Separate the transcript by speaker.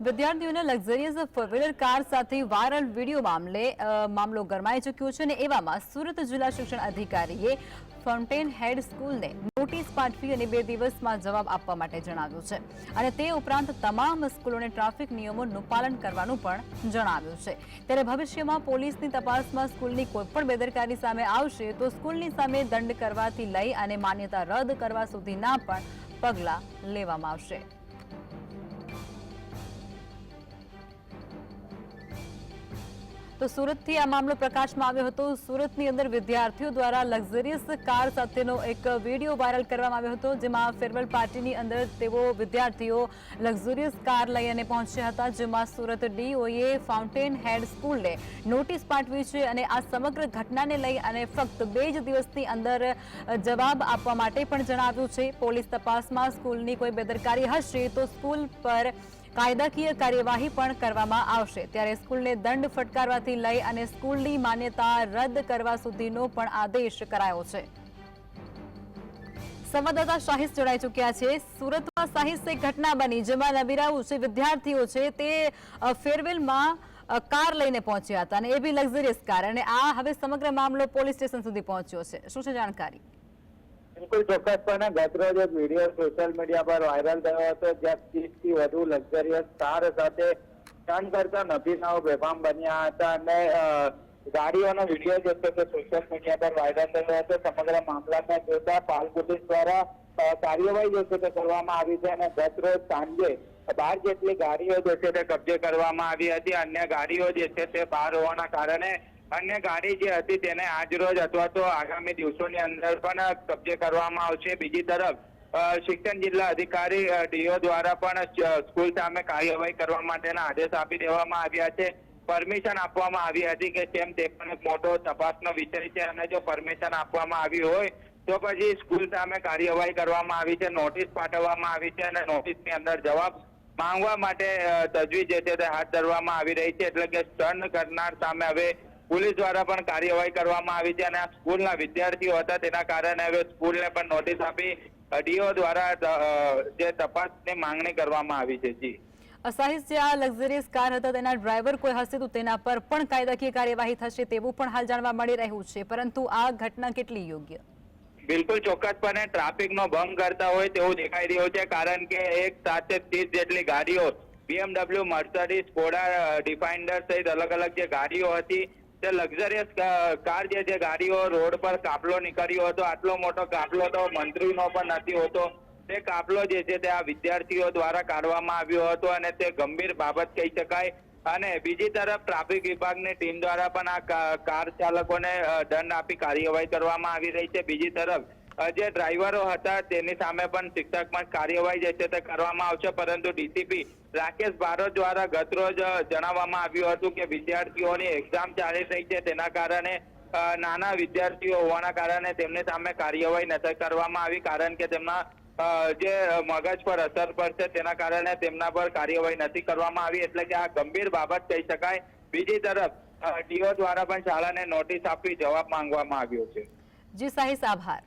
Speaker 1: વિદ્યાર્થીઓને luxurious four wheeler car સાથે viral video મામલે મામલો ગરમાઈ ચૂક્યો છે અને એવામાં સુરત જિલ્લા શિક્ષણ અધિકારીએ ફાઉન્ટેન હેડ સ્કૂલને નોટિસ પાઠવી અને બે દિવસમાં જવાબ આપવા માટે જણાવ્યું છે. અને તે ઉપરાંત તમામ સ્કૂલોને ટ્રાફિક નિયમોનું પાલન કરવાનું પણ જણાવ્યું છે. ત્યારે ભવિષ્યમાં પોલીસની તપાસમાં સ્કૂલની કોઈપણ બેદરકારી સામે આવશે તો સ્કૂલની સામે દંડ કરવાથી લઈ અને માન્યતા રદ કરવા સુધીના પણ પગલાં લેવામાં આવશે. તો સુરતથી આ મામલો પ્રકાશમાં આવ્યો હતો. સુરતની અંદર વિદ્યાર્થીઓ દ્વારા લક્ઝરિયસ કાર સાથેનો એક વીડિયો વાયરલ કરવામાં આવ્યો હતો, જેમાં ફેરવેલ પાર્ટીની અંદર તેઓ વિદ્યાર્થીઓ લક્ઝરિયસ કાર લઈ અને પહોંચ્યા હતા, જેમાં સુરત ડીઓએ ફાઉન્ટેન હેડ સ્કૂલને નોટિસ પાઠવી છે અને આ સમગ્ર ઘટનાને લઈ અને ફક્ત બે જ દિવસની અંદર જવાબ આપવા માટે પણ જણાવ્યું છે. પોલીસ તપાસમાં સ્કૂલની કોઈ બેદરકારી હશે તો સ્કૂલ પર કાયદાકીય કાર્યવાહી પણ કરવામાં આવશે. ત્યારે સ્કૂલને દંડ ફટકારવાથી લઈ અને સ્કૂલની માન્યતા રદ કરવા સુધીનો પણ આદેશ કરાયો છે. સંવાદદાતા શાહિદ જોડાઈ ચૂક્યા છે. સુરતમાં સાહિસ એક ઘટના બની, જેમાં નબીરાઉ છે વિદ્યાર્થીઓ છે તે ફેરવેલમાં કાર લઈને પહોંચ્યા હતા અને એ બી લક્ઝરિયસ કાર. અને આ હવે સમગ્ર મામલો પોલીસ સ્ટેશન સુધી પહોંચ્યો છે. શું છે જાણકારી?
Speaker 2: બિલકુલ ચોક્કસપણે ગતરોજ એક વીડિયો સોશિયલ મીડિયા પર વાયરલ થયો હતો, જ્યાં ત્રીસથી વધુ લક્ઝરિયસ કાર સાથે ટર્ન કરતા નભીનાઓ બેફામ બન્યા હતા અને ગાડીઓનો વીડિયો જે છે તે સોશિયલ મીડિયા પર વાયરલ થયો હતો. સમગ્ર મામલાને જોતા પાલ પોલીસ દ્વારા કાર્યવાહી જે છે તે કરવામાં આવી છે અને ગતરોજ સાંજે બાર જેટલી ગાડીઓ જે છે તે કબજે કરવામાં આવી હતી, અન્ય ગાડીઓ જે છે તે બહાર હોવાના કારણે અન્ય ગાડી જે હતી તેને આજ રોજ અથવા તો આગામી દિવસોની અંદર પણ કબજે કરવામાં આવશે. બીજી તરફ શિક્ષણ જિલ્લા અધિકારી ડીઓ દ્વારા પણ સ્કૂલ સામે કાર્યવાહી કરવા માટેના આદેશ આપી દેવામાં આવ્યા છે. પરમિશન આપવામાં આવી હતી કે કેમ તે પણ એક મોટો તપાસનો વિષય છે અને જો પરમિશન આપવામાં આવી હોય, તો પછી સ્કૂલ સામે કાર્યવાહી કરવામાં આવી છે, નોટિસ પાઠવવામાં આવી છે અને નોટિસની અંદર જવાબ માંગવા માટે તજવીજ જે છે તે હાથ ધરવામાં આવી રહી છે. એટલે કે સ્ટર્ન કરનાર સામે હવે પોલીસ દ્વારા પણ કાર્યવાહી કરવામાં આવી છે અને આ સ્કૂલના વિદ્યાર્થીઓ હતા તેના કારણે હવે સ્કૂલને પણ નોટિસ આપી ડીઓ દ્વારા જે તપાસની માંગણી કરવામાં આવી છે. જી.
Speaker 1: સાહિસ જે આ લક્ઝરીસ કાર હતા તેના ડ્રાઈવર કોઈ હશે તો તેના પર પણ કાયદાકીય કાર્યવાહી થશે તેવું પણ હાલ જાણવા મળી રહ્યું છે પરંતુ આ ઘટના કેટલી યોગ્ય?
Speaker 2: બિલકુલ ચોક્કસપણે ટ્રાફિકનો ભંગ કરતા હોય તેવું દેખાઈ રહ્યું છે કારણ કે એક સાથે ત્રીસ જેટલી ગાડીઓ બીએમડબલ્યુ મર્સડીઝ સ્કોડા ડિફાઇન્ડર સહિત અલગ અલગ જે ગાડીઓ હતી તે લક્ઝરિયસ કાર જે છે, ગાડીઓ, રોડ પર કાફલો નીકળ્યો હતો. આટલો મોટો કાફલો તો મંત્રીનો પણ નથી હોતો. તે કાફલો જે છે, તે આ વિદ્યાર્થીઓ દ્વારા કાઢવામાં આવ્યો હતો અને તે ગંભીર બાબત કહી શકાય. અને બીજી તરફ ટ્રાફિક વિભાગની ટીમ દ્વારા પણ આ કાર ચાલકોને દંડ આપી કાર્યવાહી કરવામાં આવી રહી છે. બીજી તરફ જે ડ્રાઈવરો હતા, તેની સામે પણ શિક્ષકમાં કાર્યવાહી જે છે તે કરવામાં આવશે. પરંતુ ડીસીપી રાકેશ ભારત દ્વારા ગતરોજ જણાવવામાં આવ્યું હતું કે વિદ્યાર્થીઓની એક્ઝામ ચાલી રહી છે. તેના કારણે નાના વિદ્યાર્થીઓ હોવાના કારણે તેમની સામે કાર્યવાહી નથી કરવામાં આવી, કારણ કે તેમના જે મગજ પર અસર પડશે તેના કારણે તેમના પર કાર્યવાહી નથી કરવામાં આવી. એટલે કે આ ગંભીર બાબત કહી શકાય. બીજી તરફ ડીઓ દ્વારા પણ શાળાને નોટિસ આપી જવાબ માંગવામાં આવ્યો છે.
Speaker 1: જી સાહિસ આભાર